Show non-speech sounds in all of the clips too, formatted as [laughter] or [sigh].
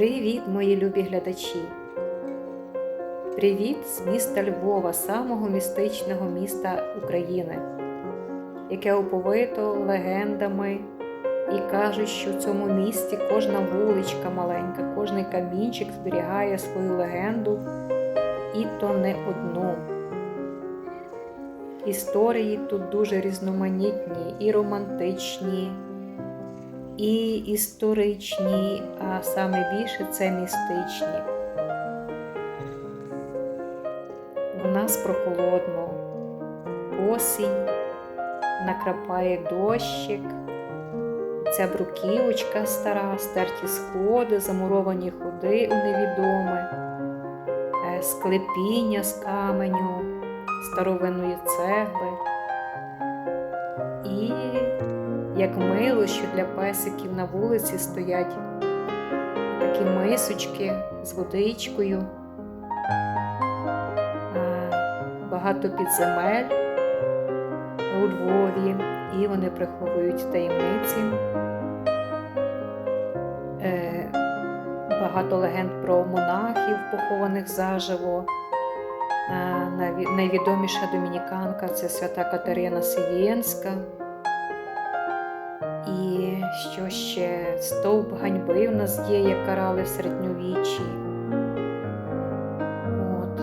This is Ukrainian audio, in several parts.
Привіт, мої любі глядачі! Привіт з міста Львова, самого містичного міста України, яке оповито легендами і кажуть, що в цьому місті кожна вуличка маленька, кожний камінчик зберігає свою легенду, і то не одну. Історії тут дуже різноманітні і романтичні, і історичні, а саме більше це містичні. У нас прохолодно, осінь, накрапає дощик, ця бруківочка стара, стерті сходи, замуровані ходи у невідоме, е, склепіння з каменю, старовинної цегли. І як мило, що для песиків на вулиці стоять такі мисочки з водичкою, багато підземель у Львові, і вони приховують таємниці. Е, Багато легенд про монахів, похованих заживо. Найвідоміша домініканка це свята Катерина Сиєнська. Що ще стовп ганьби в нас є, як карали в середньовіччі. От.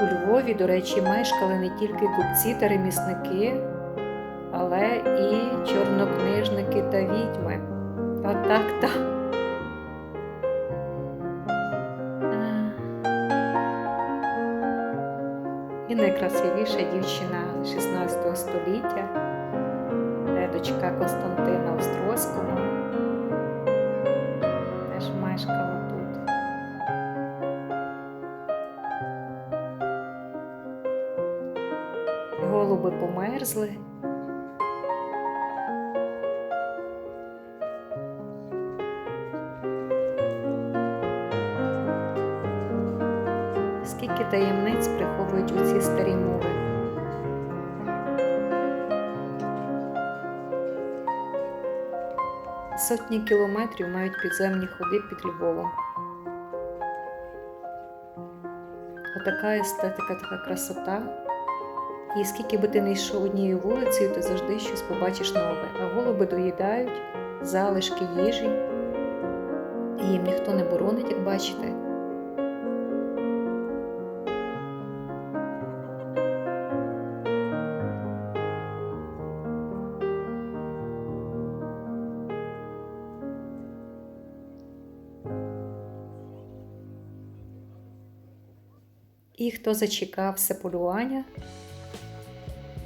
У Львові, до речі, мешкали не тільки купці та ремісники, але і чорнокнижники та відьми. Отак та. Е. І найкрасивіша дівчина 16 століття, дочка Константина Острозького, теж мешкала тут. Голуби померзли. Сотні кілометрів мають підземні ходи під Львовом. Отака естетика, така красота. І скільки би ти не йшов однією вулицею, ти завжди щось побачиш нове. А голуби доїдають залишки їжі. І їм ніхто не боронить, як бачите. І хто зачекався полювання,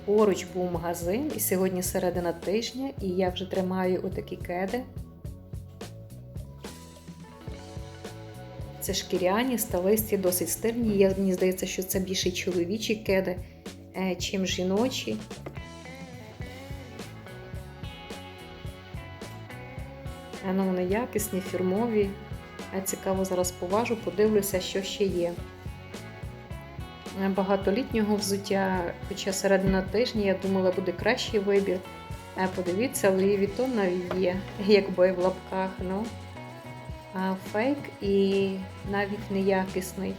поруч був магазин, і сьогодні середина тижня, і я вже тримаю отакі кеди. Це шкіряні, сталисті, досить стильні. Я, мені здається, що це більше чоловічі кеди, е, чим жіночі. Е, Ну, вони якісні, фірмові. Цікаво, зараз поважу, подивлюся, що ще є. Е, Багато літнього взуття, хоча середина тижня, я думала, буде кращий вибір. Е, Подивіться, Луї Вітон навіть є, якби в лапках. Ну, а фейк і навіть неякісний.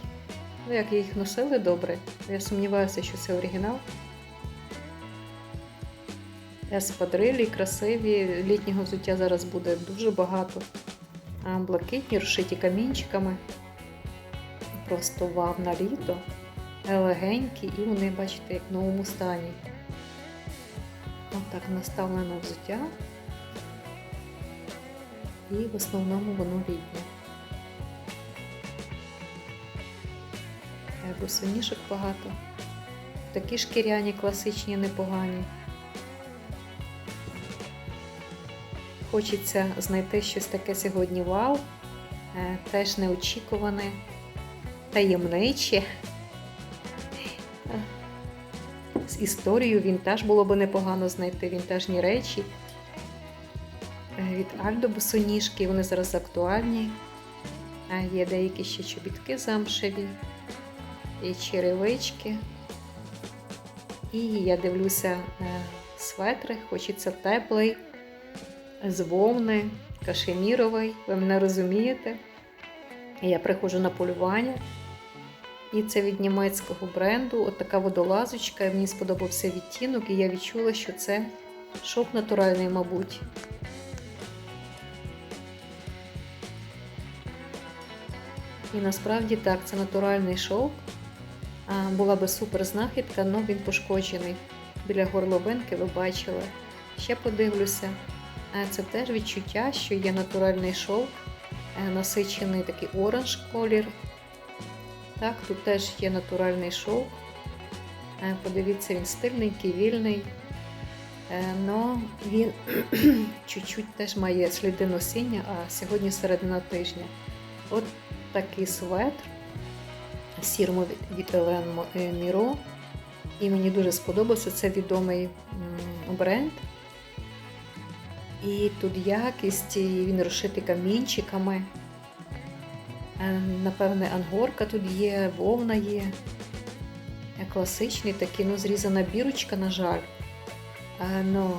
Ну, як їх носили добре, я сумніваюся, що це оригінал. Еспадрилі, красиві, літнього взуття зараз буде дуже багато. А блакитні, розшиті камінчиками. Просто вав на літо. Легенькі, і вони, бачите, як в новому стані. Отак наставлено взуття. І в основному воно літнє. Е, Босоніжок багато. Такі шкіряні, класичні, непогані. Хочеться знайти щось таке сьогодні вау, е, теж неочікуване, таємниче. З історією вінтаж було би непогано знайти вінтажні речі. Е, Від Альдо босоніжки, вони зараз актуальні. Е, Є деякі ще чобітки замшеві, і черевички. І я дивлюся е, светри, хочеться теплий, з вовни, кашеміровий, ви мене розумієте. Я приходжу на полювання. І це від німецького бренду. От така водолазочка. Мені сподобався відтінок, і я відчула, що це шовк натуральний, мабуть. І насправді так, це натуральний шовк. Була би супер знахідка, але він пошкоджений. Біля горловинки ви бачили. Ще подивлюся. Це теж відчуття, що є натуральний шовк, е, насичений такий оранж колір. Так, тут теж є натуральний шовк. Е, Подивіться, він стильненький, вільний. Е, Но він [clears throat] чуть-чуть теж має сліди носіння, а сьогодні середина тижня. От такий светр сірмо від Елен Міро. І мені дуже сподобався це відомий бренд. І тут якість, і він розшитий камінчиками. Е, Напевне, ангорка тут є, вовна є. Е, Класичний такий, ну, зрізана бірочка, на жаль. Е, Ну,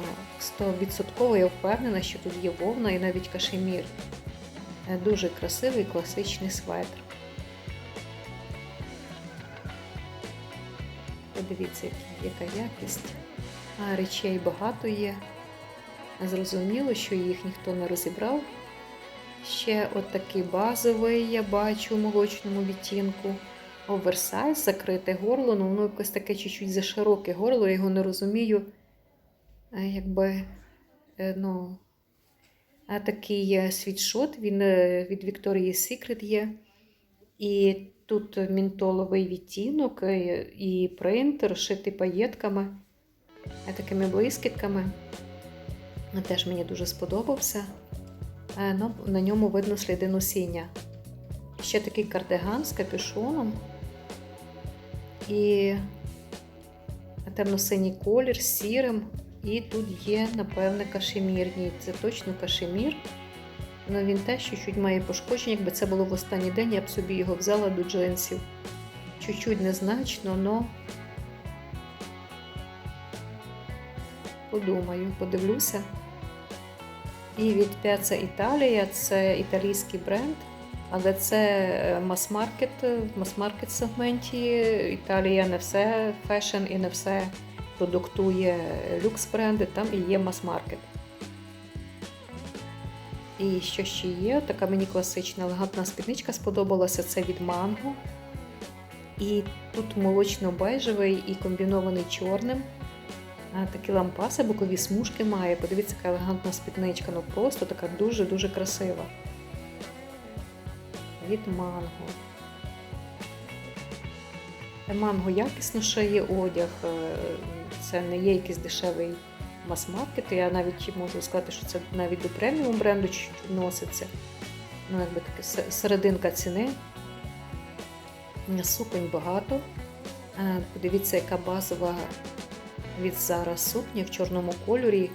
100% я впевнена, що тут є вовна і навіть кашемір. Дуже красивий класичний светр. Подивіться, яка якість. Речей багато є. Зрозуміло, що їх ніхто не розібрав. Ще от базовий я бачу у молочному відтінку. Оверсайз, закрите горло, ну воно якось таке чуть-чуть зашироке горло, я його не розумію. Е, Якби, е, ну, а такий е, світшот, він від Victoria's Secret є. І тут мінтоловий відтінок, і принт розшитий паєтками, такими блискітками. Теж мені дуже сподобався. Е, ну, на ньому видно сліди носіння. Ще такий кардиган з капюшоном. І темно-синій колір з сірим. І тут є, напевне, кашемірній. Це точно кашемір. Ну він теж чуть-чуть має пошкодження. Якби це було в останній день, я б собі його взяла до джинсів. Чуть-чуть незначно, але подумаю, подивлюся. І від Piazza Italia це італійський бренд, але це мас-маркет, в мас-маркет сегменті. Італія не все фешн і не все продуктує люкс бренди, там і є мас-маркет. І що ще є? Така мені класична елегантна спідничка сподобалася. Це від манго. І тут молочно-бежевий і комбінований чорним. Такі лампаси, бокові смужки має. Подивіться, яка елегантна спідничка. Ну просто така дуже-дуже красива. Від манго. Манго якісно шиє одяг. е, Це не є якийсь дешевий мас-маркет. Я навіть можу сказати, що це навіть до преміум бренду чуть відноситься. Ну, якби таке серединка ціни. Суконь багато. Е, Подивіться, яка базова від Zara сукня в чорному кольорі,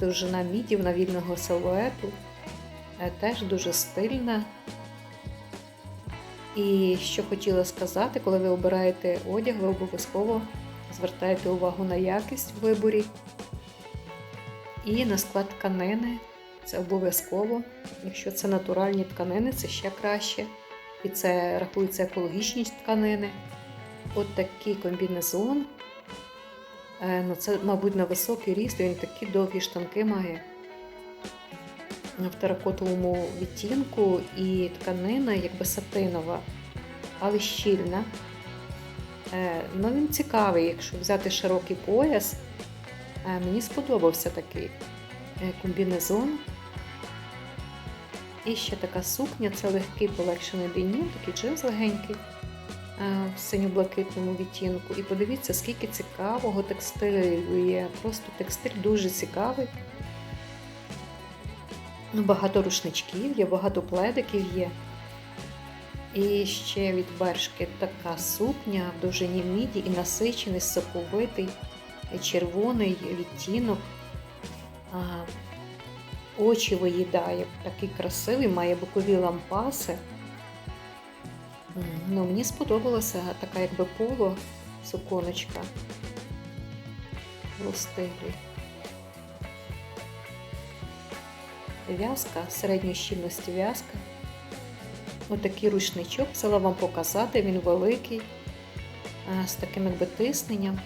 довжина мідів вільного силуету. Е, Теж дуже стильна. І що хотіла сказати, коли ви обираєте одяг, ви обов'язково звертаєте увагу на якість в виборі і на склад тканини. Це обов'язково. Якщо це натуральні тканини, це ще краще. І це рахується екологічні тканини. От такий комбінезон. Е, Ну, це, мабуть, на високий ріст, він такі довгі штанки має в теракотовому відтінку, і тканина якби сатинова, але щільна. Е, Ну, він цікавий, якщо взяти широкий пояс. Е, Мені сподобався такий комбінезон. І ще така сукня це легкий полегшений денім, такий джинс легенький в синьо-блакитному відтінку. І подивіться, скільки цікавого текстилю є. Просто текстиль дуже цікавий. Ну, Багато рушничків є, багато пледиків є. І ще від бершки така сукня в довжині міді і насичений, соковитий, червоний відтінок. Очі виїдає, такий красивий, має бокові лампаси. Ну, мені сподобалася така якби поло суконочка в стилі. в'язка, середньої щільності в'язка. Отакий рушничок взяла вам показати, він великий, е, з таким якби тисненням.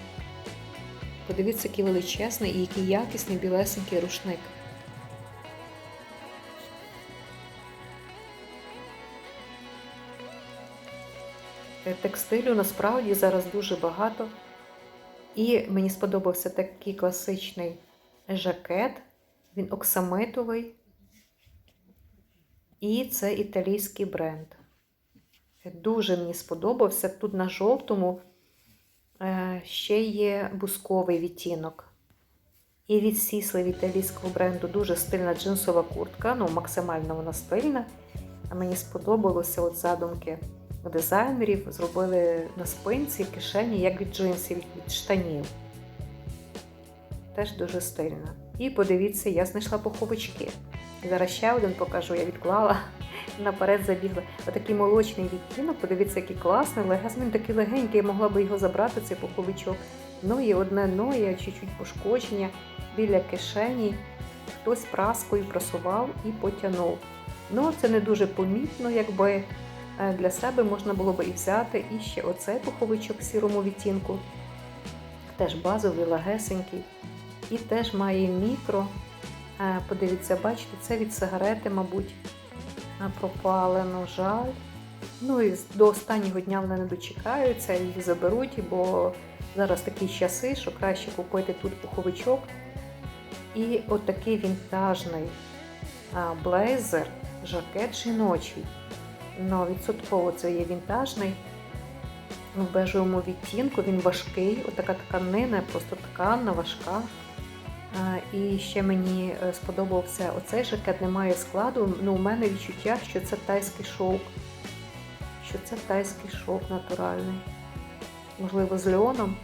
Подивіться, який величезний і який якісний білесенький рушник. Текстилю насправді зараз дуже багато. І мені сподобався такий класичний жакет. Він оксамитовий. І це італійський бренд. Дуже мені сподобався. Тут на жовтому е, ще є бусковий відтінок. І від сісли італійського бренду дуже стильна джинсова куртка. Ну, максимально вона стильна. А мені сподобалося от задумки дизайнерів. Зробили на спинці кишені, як від джинсів, від штанів. Теж дуже стильно. І подивіться, я знайшла пуховички. Зараз ще один покажу, я відклала, [laughs] наперед забігла. Отакий молочний відтінок, подивіться, який класний, легас, він такий легенький, я могла би його забрати, цей пуховичок. Ну і одне ноє, чуть-чуть пошкодження біля кишені. Хтось праскою просував і потягнув. Ну, це не дуже помітно, якби для себе можна було би і взяти і ще оцей пуховичок в сірому відтінку. Теж базовий, легесенький. І теж має мікро. Е, Подивіться, бачите, це від сигарети, мабуть, е, пропалено, жаль. Ну і до останнього дня вони не дочекаються, їх заберуть, бо зараз такі часи, що краще купити тут пуховичок. І отакий вінтажний блейзер, жакет жіночий. Ну, відсотково це є вінтажний. В бежевому відтінку, він важкий, отака тканина, просто тканна, важка. І ще мені е, сподобався оцей жакет, немає складу. Ну, у мене відчуття, що це тайський шовк. Що це тайський шовк натуральний. Можливо, з льоном.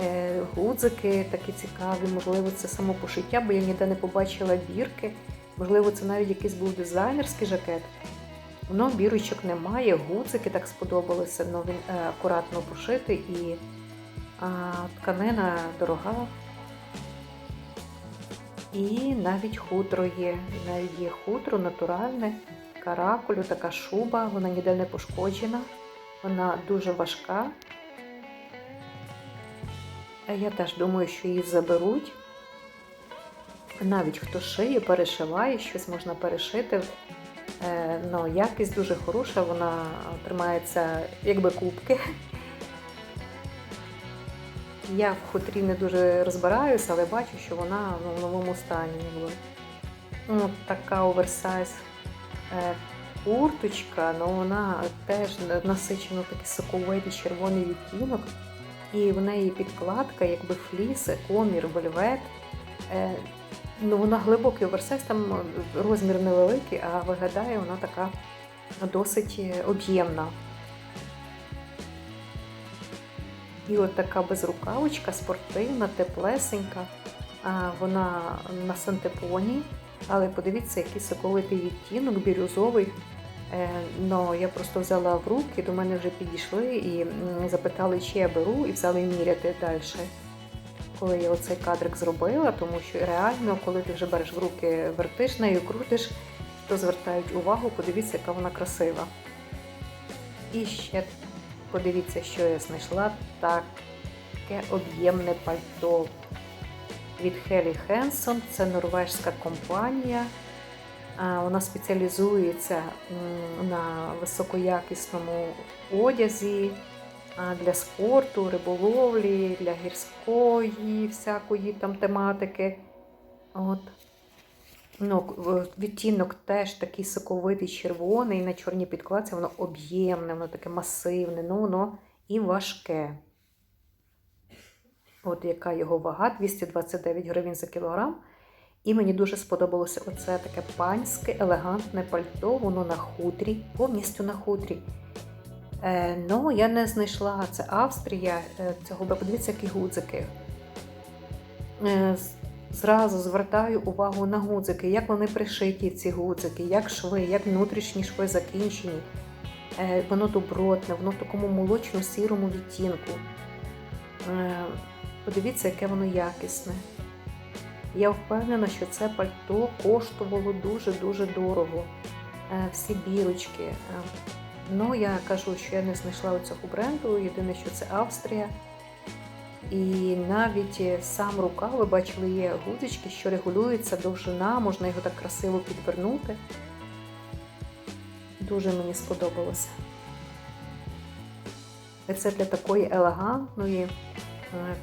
Е, Гудзики такі цікаві, можливо, це само пошиття, бо я ніде не побачила бірки. Можливо, це навіть якийсь був дизайнерський жакет. Воно бірочок немає, гудзики так сподобалися, але він е, акуратно пошитий і а, тканина дорога. І навіть хутро є. Навіть є хутро натуральне, каракулю, така шуба, вона ніде не пошкоджена, вона дуже важка. Я теж думаю, що її заберуть. Навіть хто шиє, перешиває, щось можна перешити. Е, ну, якість дуже хороша, вона тримається якби кубки. Я в хутрі не дуже розбираюся, але бачу, що вона в новому стані. Якби. Ну, така оверсайз е, курточка, ну вона теж насичено такий соковитий червоний відтінок. І в неї підкладка, якби фліс, комір, вельвет. Е, ну, Вона глибокий оверсайз, там розмір невеликий, а виглядає вона така досить об'ємна. І от така безрукавочка, спортивна, теплесенька. Вона на синтепоні, але подивіться, який соковитий відтінок, бірюзовий. Е, ну, Я просто взяла в руки, до мене вже підійшли і запитали, чи я беру, і взяли міряти далі. Коли я оцей кадрик зробила, тому що реально, коли ти вже береш в руки, вертиш нею, крутиш, то звертають увагу, подивіться, яка вона красива. І ще подивіться, що я знайшла таке об'ємне пальто від Хелі Хенсон. Це норвежська компанія. Вона спеціалізується на високоякісному одязі для спорту, риболовлі, для гірської всякої там тематики. От. Ну, Відтінок теж такий соковитий червоний, на чорній підкладці, воно об'ємне, воно таке масивне, ну воно і важке. От яка його вага, 229 гривень за кілограм. І мені дуже сподобалося оце таке панське, елегантне пальто, воно на хутрі, повністю на хутрі. Е, Ну, я не знайшла це Австрія, е, цього подивіться, які гудзики. Е, Зразу звертаю увагу на гудзики, як вони пришиті, ці гудзики, як шви, як внутрішні шви закінчені. Воно добротне, воно в такому молочно-сірому відтінку. Подивіться, яке воно якісне. Я впевнена, що це пальто коштувало дуже-дуже дорого. Всі бірочки. Ну, я кажу, що я не знайшла у цього бренду. Єдине, що це Австрія. І навіть сам рукав, ви бачили, є гудзички, що регулюється довжина, можна його так красиво підвернути. Дуже мені сподобалося. Це для такої елегантної, е,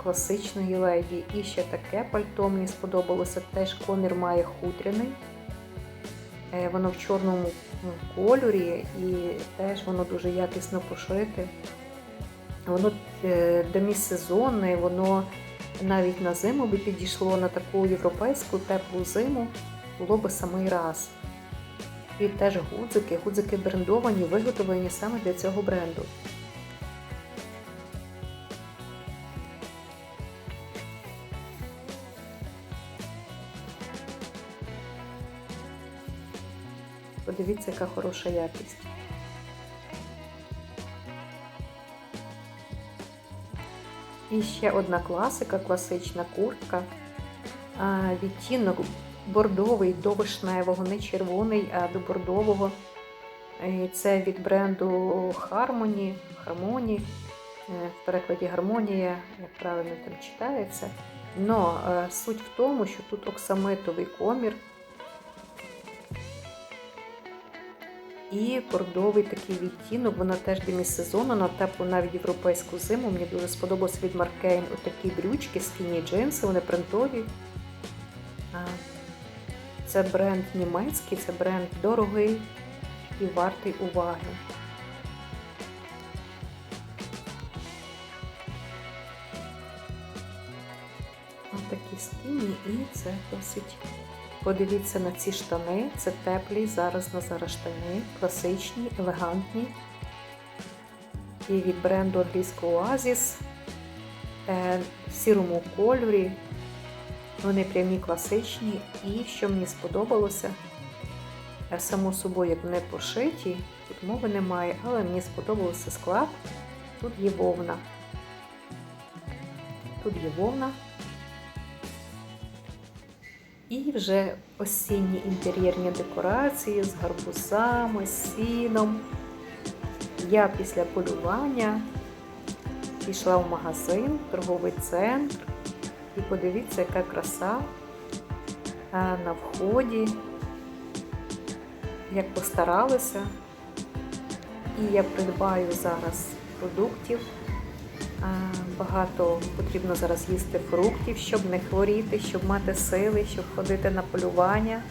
класичної леді. І ще таке пальто мені сподобалося. Теж комір має хутряний. Е, Воно в чорному м, кольорі і теж воно дуже якісно пошите. Воно е, демісезонне, воно навіть на зиму би підійшло на таку європейську теплу зиму, було би самий раз. І теж гудзики, гудзики брендовані, виготовлені саме для цього бренду. Подивіться, яка хороша якість. І ще одна класика, класична куртка. Відтінок бордовий до вишневого, не червоний, а до бордового. І Це від бренду Harmony, Harmony. Е, В перекладі гармонія, як правильно там читається. Но е, суть в тому, що тут оксамитовий комір і бордовий такий відтінок. Вона теж демісезонна, на теплу навіть європейську зиму. Мені дуже сподобалось від Маркейн отакі брючки, скіні джинси, вони принтові. Це бренд німецький, це бренд дорогий і вартий уваги. Ось такі скіні і це досить. Подивіться на ці штани. Це теплі зараз на зараз штани, класичні, елегантні. І від бренду англійського Oasis е, в сірому кольорі. Вони прямі класичні. І що мені сподобалося, е, само собою, як вони пошиті, тут мови немає, але мені сподобався склад. Тут є вовна. Тут є вовна. І вже осінні інтер'єрні декорації з гарбузами, з сіном. Я після полювання пішла в магазин, в торговий центр. І подивіться, яка краса на вході, як постаралися. І я придбаю зараз продуктів. Багато потрібно зараз їсти фруктів, щоб не хворіти, щоб мати сили, щоб ходити на полювання.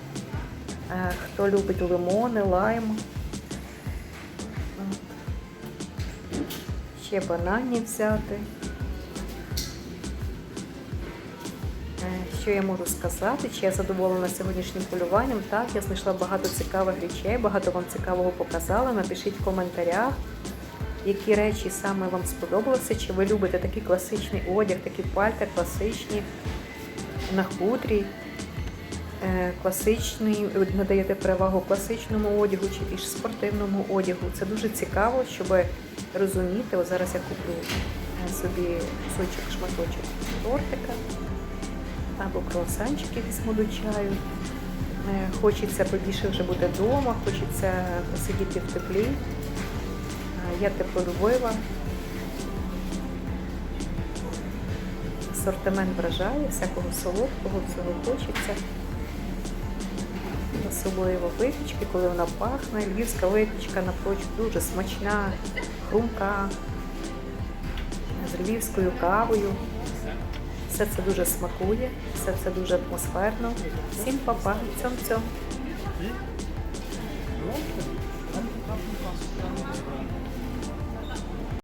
Е, Хто любить лимони, лайм. Ще бананів взяти. Е, Що я можу сказати? Чи я задоволена сьогоднішнім полюванням? Так, я знайшла багато цікавих речей, багато вам цікавого показала. Напишіть в коментарях які речі саме вам сподобалися, чи ви любите такий класичний одяг, такі пальта класичні на хутрі, е, класичний, надаєте перевагу класичному одягу чи більш спортивному одягу. Це дуже цікаво, щоб розуміти. Ось зараз я куплю е, собі кусочок, шматочок тортика або круасанчики візьму до чаю. Е, Хочеться побільше вже бути вдома, хочеться посидіти в теплі. Я теплолюбива. Асортимент вражає, всякого солодкого, всього хочеться. Особливо випічки, коли вона пахне. Львівська випічка напрочуд дуже смачна, хрумка, з львівською кавою. Все це дуже смакує, все це дуже атмосферно. Всім па-па, цьом-цьом.